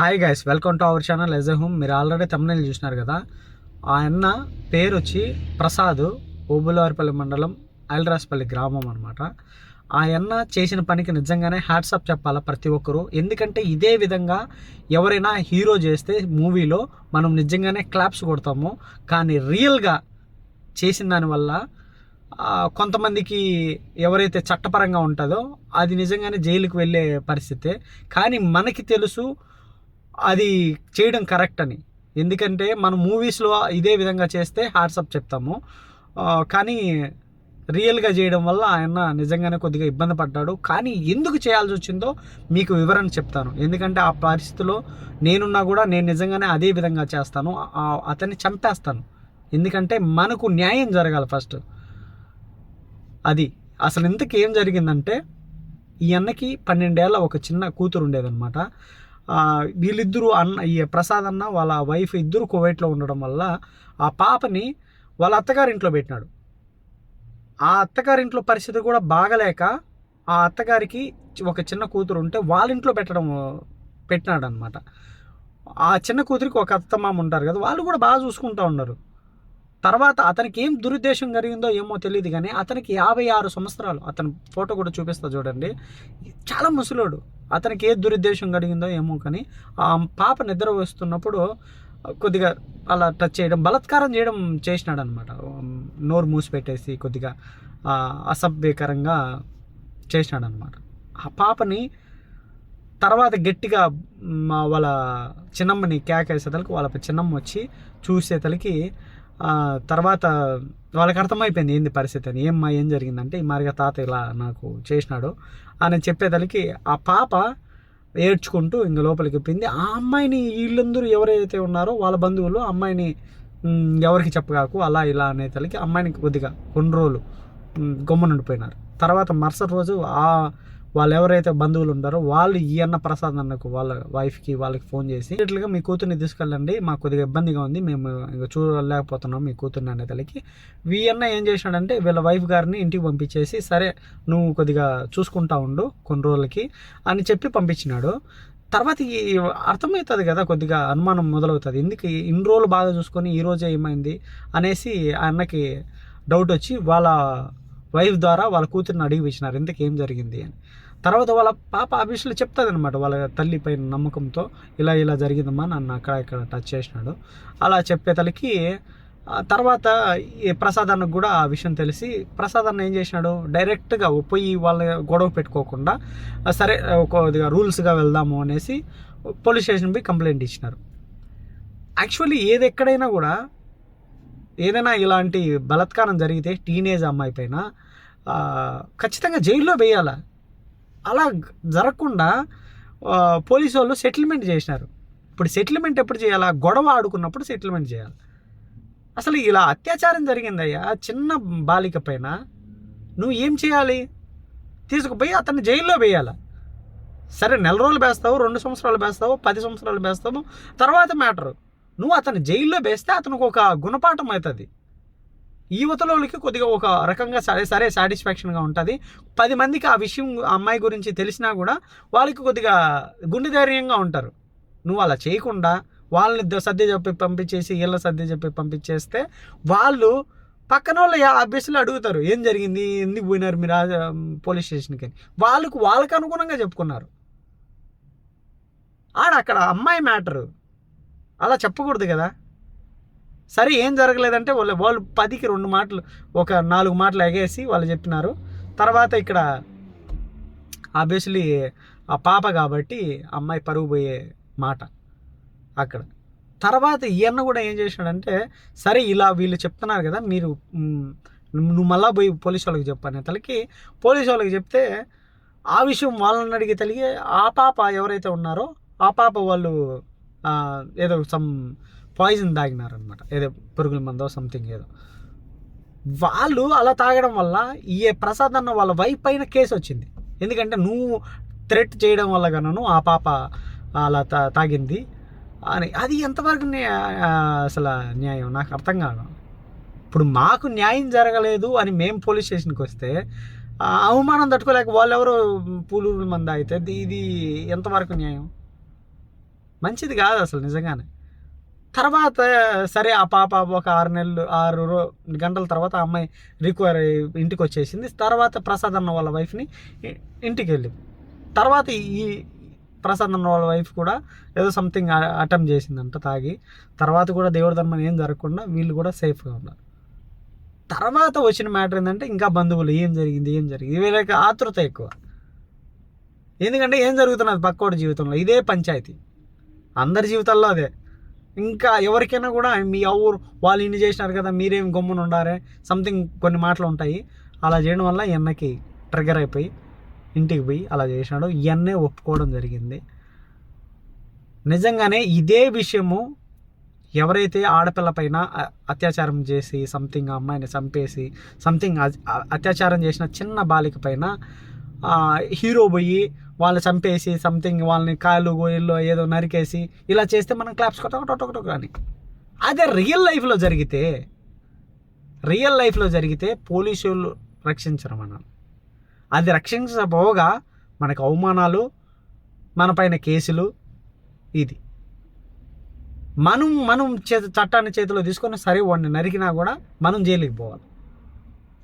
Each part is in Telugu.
Hi guys welcome to our channel as a home మీరు ఆల్రెడీ తమిళ చూసినారు కదా? ఆ అన్న పేరు వచ్చి ప్రసాద్ ఓబులవారిపల్లి మండలం ఐలరాజపల్లి గ్రామం అనమాట ఆ అన్న చేసిన పనికి నిజంగానే హ్యాట్సప్ చెప్పాలా ప్రతి ఒక్కరూ? ఎందుకంటే ఇదే విధంగా ఎవరైనా హీరో చేస్తే మూవీలో మనం నిజంగానే క్లాప్స్ కొడతాము. కానీ రియల్గా చేసిన దానివల్ల కొంతమందికి ఎవరైతే చట్టపరంగా ఉంటుందో అది నిజంగానే జైలుకి వెళ్ళే పరిస్థితే. కానీ మనకి తెలుసు అది చేయడం కరెక్ట్ అని. ఎందుకంటే మనం మూవీస్లో ఇదే విధంగా చేస్తే హాట్సప్ చెప్తాము. కానీ రియల్గా చేయడం వల్ల ఆయన నిజంగానే కొద్దిగా ఇబ్బంది పడ్డాడు. కానీ ఎందుకు చేయాల్సి వచ్చిందో మీకు వివరణ చెప్తాను. ఎందుకంటే ఆ పరిస్థితిలో నేనున్నా కూడా నేను నిజంగానే అదే విధంగా చేస్తాను. అతన్ని చంపేస్తాను. ఎందుకంటే మనకు న్యాయం జరగాలి ఫస్ట్. అది అసలు ఇంతకు ఏం జరిగిందంటే ఈ అన్నకి పన్నెండేళ్ళ ఒక చిన్న కూతురు ఉండేదన్నమాట. వీళ్ళిద్దరూ అన్న ఈ ప్రసాద్ అన్న వాళ్ళ వైఫ్ ఇద్దరు కువైట్లో ఉండడం వల్ల ఆ పాపని వాళ్ళ అత్తగారింట్లో పెట్టినాడు. ఆ అత్తగారింట్లో పరిస్థితి కూడా బాగలేక ఆ అత్తగారికి ఒక చిన్న కూతురు ఉంటే వాళ్ళ ఇంట్లో పెట్టడం పెట్టినాడు అనమాట ఆ చిన్న కూతురికి ఒక అత్తమామ ఉంటారు కదా వాళ్ళు కూడా బాగా చూసుకుంటూ ఉన్నారు. తర్వాత అతనికి ఏం దురుద్దేశం జరిగిందో ఏమో తెలియదు కానీ అతనికి యాభై ఆరు సంవత్సరాలు అతని ఫోటో కూడా చూపిస్తా చూడండి. చాలా ముసలోడు. అతనికి ఏ దురుద్దేశం కలిగిందో ఏమో కానీ ఆ పాప నిద్ర వస్తున్నప్పుడు కొద్దిగా అలా టచ్ చేయడం బలత్కారం చేయడం చేసినాడు అనమాట నోరు మూసి పెట్టేసి కొద్దిగా అసభ్యకరంగా చేసినాడు అనమాట ఆ పాపని తర్వాత గట్టిగా మా వాళ్ళ చిన్నమ్మని కేకేసేతలకి వాళ్ళ చిన్నమ్మ వచ్చి చూసేతలకి తర్వాత వాళ్ళకి అర్థమైపోయింది ఏంది పరిస్థితి అని. ఏమ్మా ఏం జరిగిందంటే ఈ మారిగా తాత ఇలా నాకు చేసినాడు. అని చెప్పేదానికి ఆ పాప ఏడ్చుకుంటూ ఇంక లోపలికి పోయింది ఆ అమ్మాయిని వీళ్ళందరూ ఎవరైతే ఉన్నారో వాళ్ళ బంధువులు అమ్మాయిని ఎవరికి చెప్పగాకు అలా ఇలా అనే అనేతలకి అమ్మాయిని కొద్దిగా కొన్ని రోజులు గమ్మునుండిపోయినారు. తర్వాత మరుసటి రోజు ఆ వాళ్ళు ఎవరైతే బంధువులు ఉంటారో వాళ్ళు ఈ అన్న ప్రసాద్ అన్నకు వాళ్ళ వైఫ్కి వాళ్ళకి ఫోన్ చేసి ఇట్లుగా మీ కూతుర్ని తీసుకెళ్ళండి. మాకు కొద్దిగా ఇబ్బందిగా ఉంది. మేము ఇంకా చూడలేకపోతున్నాం మీ కూతుర్ని అనే తల్లికి వీ అన్న ఏం చేసినాడంటే వీళ్ళ వైఫ్ గారిని ఇంటికి పంపించేసి సరే నువ్వు కొద్దిగా చూసుకుంటా ఉండు కొన్ని రోజులకి అని చెప్పి పంపించినాడు. తర్వాత ఈ అర్థమవుతుంది కదా కొద్దిగా అనుమానం మొదలవుతుంది. ఎందుకు ఇన్ని రోజులు బాగా చూసుకొని ఈ రోజే ఏమైంది అనేసి ఆ అన్నకి డౌట్ వచ్చి వాళ్ళ వైఫ్ ద్వారా వాళ్ళ కూతురిని అడిగి వేసినారు ఇంతకు ఏం జరిగింది? అని. తర్వాత వాళ్ళ పాప ఆఫీస్లో చెప్తుంది అనమాట వాళ్ళ తల్లి పైన నమ్మకంతో ఇలా ఇలా జరిగిందమ్మా నన్ను అక్కడ ఇక్కడ టచ్ చేసినాడు. అలా చెప్పే తలకి తర్వాత ఈ ప్రసాద్ అన్నకు కూడా ఆ విషయం తెలిసి ప్రసాద్ అన్న ఏం చేసినాడు? డైరెక్ట్గా పోయి వాళ్ళ గొడవ పెట్టుకోకుండా సరే కొద్దిగా రూల్స్గా వెళ్దాము అనేసి పోలీస్ స్టేషన్ పోయి కంప్లైంట్ ఇచ్చినారు. యాక్చువల్లీ ఏది ఎక్కడైనా కూడా ఏదైనా ఇలాంటి బలాత్కారం జరిగితే టీనేజ్ అమ్మాయి పైన ఖచ్చితంగా జైల్లో వేయాల? అలా జరగకుండా పోలీసు వాళ్ళు సెటిల్మెంట్ చేసినారు. ఇప్పుడు సెటిల్మెంట్ ఎప్పుడు చేయాలా? గొడవ ఆడుకున్నప్పుడు సెటిల్మెంట్ చేయాలి? అసలు ఇలా అత్యాచారం జరిగిందయ్యా చిన్న బాలిక పైన. నువ్వు ఏం చేయాలి? తీసుకుపోయి అతన్ని జైల్లో వేయాలి? సరే నెల రోజులు వేస్తావు రెండు సంవత్సరాలు వేస్తావు పది సంవత్సరాలు వేస్తావు తర్వాత మ్యాటరు నువ్వు అతను జైల్లో వేస్తే అతనికి ఒక గుణపాఠం అవుతుంది. యువతలోకి కొద్దిగా ఒక రకంగా సరే సరే సాటిస్ఫాక్షన్గా ఉంటుంది. పది మందికి ఆ విషయం ఆ అమ్మాయి గురించి తెలిసినా కూడా వాళ్ళకి కొద్దిగా గుండె ధైర్యంగా ఉంటారు. నువ్వు అలా చేయకుండా వాళ్ళని సర్ది చెప్పి పంపించేసి వీళ్ళ సర్ది చెప్పి పంపించేస్తే వాళ్ళు పక్కన వాళ్ళు అభ్యర్థులు అడుగుతారు ఏం జరిగింది? ఎందుకు పోయినారు మీరు పోలీస్ స్టేషన్కి? అని. వాళ్ళకు అనుగుణంగా చెప్పుకున్నారు. ఆడ అక్కడ అమ్మాయి మ్యాటరు అలా చెప్పకూడదు కదా. సరే ఏం జరగలేదంటే వాళ్ళు వాళ్ళు పదికి రెండు మాటలు ఒక నాలుగు మాటలు ఎగేసి వాళ్ళు చెప్పినారు. తర్వాత ఇక్కడ ఆబ్వియస్లీ ఆ పాప కాబట్టి అమ్మాయి పరుగు పోయే మాట అక్కడ. తర్వాత ఈయన్న కూడా ఏం చేసినాడంటే సరే ఇలా వీళ్ళు చెప్తున్నారు కదా మీరు నువ్వు మళ్ళా పోయి పోలీసు వాళ్ళకి చెప్పాను తలకి పోలీసు వాళ్ళకి చెప్తే ఆ విషయం వాళ్ళని అడిగి తలిగి ఆ పాప ఎవరైతే ఉన్నారో ఆ పాప వాళ్ళు ఏదో సమ్ పాయిజన్ తాగినారనమాట ఏదో పురుగుల మందో సంథింగ్ ఏదో. వాళ్ళు అలా తాగడం వల్ల ఈ ప్రసాద్ అన్న వాళ్ళ వైఫ్ పైన కేసు వచ్చింది. ఎందుకంటే నువ్వు థ్రెట్ చేయడం వల్ల గనను ఆ పాప అలా తా తాగింది అని. అది ఎంతవరకు అసలు న్యాయం? నాకు అర్థం కాదు. ఇప్పుడు మాకు న్యాయం జరగలేదు అని మేము పోలీస్ స్టేషన్కి వస్తే అవమానం తట్టుకోలేక వాళ్ళెవరో పూలు మంద అయితే ఇది ఎంతవరకు న్యాయం? మంచిది కాదు అసలు నిజంగానే. తర్వాత సరే ఆ పాప ఒక ఆరు నెలలు ఆరు రో గంటల తర్వాత ఆ అమ్మాయి రిక్వైర్ ఇంటికి వచ్చేసింది తర్వాత ప్రసాద్ అన్న వాళ్ళ వైఫ్ని ఇంటికి వెళ్ళింది తర్వాత ఈ ప్రసాద్ అన్న వాళ్ళ వైఫ్ కూడా ఏదో సంథింగ్ అటెంప్ట్ చేసిందంట తాగి. తర్వాత కూడా దేవుడి ధర్మం ఏం జరగకుండా వీళ్ళు కూడా సేఫ్గా ఉన్నారు. తర్వాత వచ్చిన మ్యాటర్ ఏంటంటే ఇంకా బంధువులు ఏం జరిగింది ఏం జరిగింది? వీళ్ళకి ఆతృత ఎక్కువ. ఎందుకంటే ఏం జరుగుతున్నది పక్కోడి జీవితంలో? ఇదే పంచాయతీ. అందరి జీవితాల్లో అదే. ఇంకా ఎవరికైనా కూడా మీ ఎవరు వాళ్ళు ఇన్ని చేసినారు కదా మీరేం గమ్మున ఉండారే? సంథింగ్ కొన్ని మాటలు ఉంటాయి. అలా చేయడం వల్ల ఎన్నకి ట్రిగర్ అయిపోయి ఇంటికి పోయి అలా చేసినాడు. ఇవన్నే ఒప్పుకోవడం జరిగింది. నిజంగానే ఇదే విషయము ఎవరైతే ఆడపిల్ల పైన అత్యాచారం చేసి సంథింగ్ అమ్మాయిని చంపేసి సంథింగ్ అత్యాచారం చేసిన చిన్న బాలిక పైన హీరో పోయి వాళ్ళని చంపేసి సంథింగ్ వాళ్ళని కాళ్ళు గోయిల్లో ఏదో నరికేసి ఇలా చేస్తే మనం క్లాప్స్ కొట్టొకటొకటొక అని అదే రియల్ లైఫ్లో జరిగితే రియల్ లైఫ్లో జరిగితే పోలీసులు రక్షించరు మనం అది రక్షించబోగా మనకు అవమానాలు మన పైన కేసులు ఇది. మనం మనం చేత చట్టాన్ని చేతిలో తీసుకొని సరే వాడిని నరికినా కూడా మనం జైలుకి పోవాలి.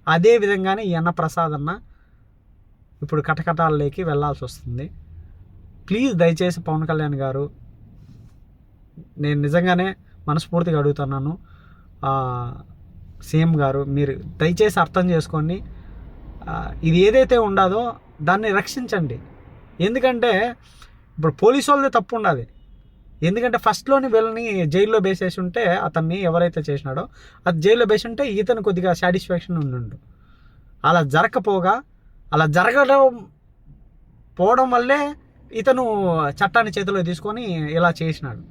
అదే విధంగానే ఈ అన్న ప్రసాద్ అన్న ఇప్పుడు కటకటాలలోకి వెళ్ళాల్సి వస్తుంది ప్లీజ్ దయచేసి పవన్ కళ్యాణ్ గారు నేను నిజంగానే మనస్ఫూర్తిగా అడుగుతున్నాను. సీఎం గారు మీరు దయచేసి అర్థం చేసుకోండి. ఇది ఏదైతే ఉండదో దాన్ని రక్షించండి. ఎందుకంటే ఇప్పుడు పోలీసు వాళ్ళదే తప్పు ఉండదు ఎందుకంటే ఫస్ట్లోని వీళ్ళని జైల్లో వేసేసి ఉంటే అతన్ని ఎవరైతే చేసినాడో అది జైల్లో వేసి ఉంటే ఇతను కొద్దిగా సాటిస్ఫాక్షన్ ఉండు అలా జరగకపోగా అలా జరగడం పోవడం వల్లే ఇతను చట్టాన్ని చేతిలో తీసుకొని ఇలా చేసినాడు.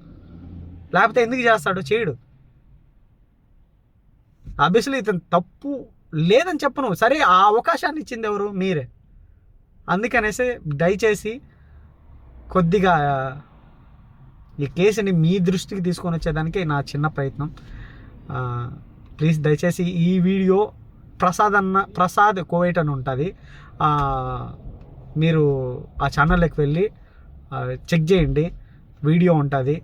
లేకపోతే ఎందుకు చేస్తాడు? చేయడు. అబ్వియస్లీ ఇతను తప్పు లేదని చెప్పను. సరే ఆ అవకాశాన్ని ఇచ్చింది ఎవరు? మీరే. అందుకనేసి దయచేసి కొద్దిగా ఈ కేసుని మీ దృష్టికి తీసుకొని వచ్చేదానికి నా చిన్న ప్రయత్నం. ప్లీజ్ దయచేసి ఈ వీడియో ప్రసాద్ అన్న ప్రసాద్ కోవైట్ అని ఉంటుంది. మీరు ఆ ఛానల్లోకి వెళ్ళి చెక్ చేయండి. వీడియో ఉంటుంది.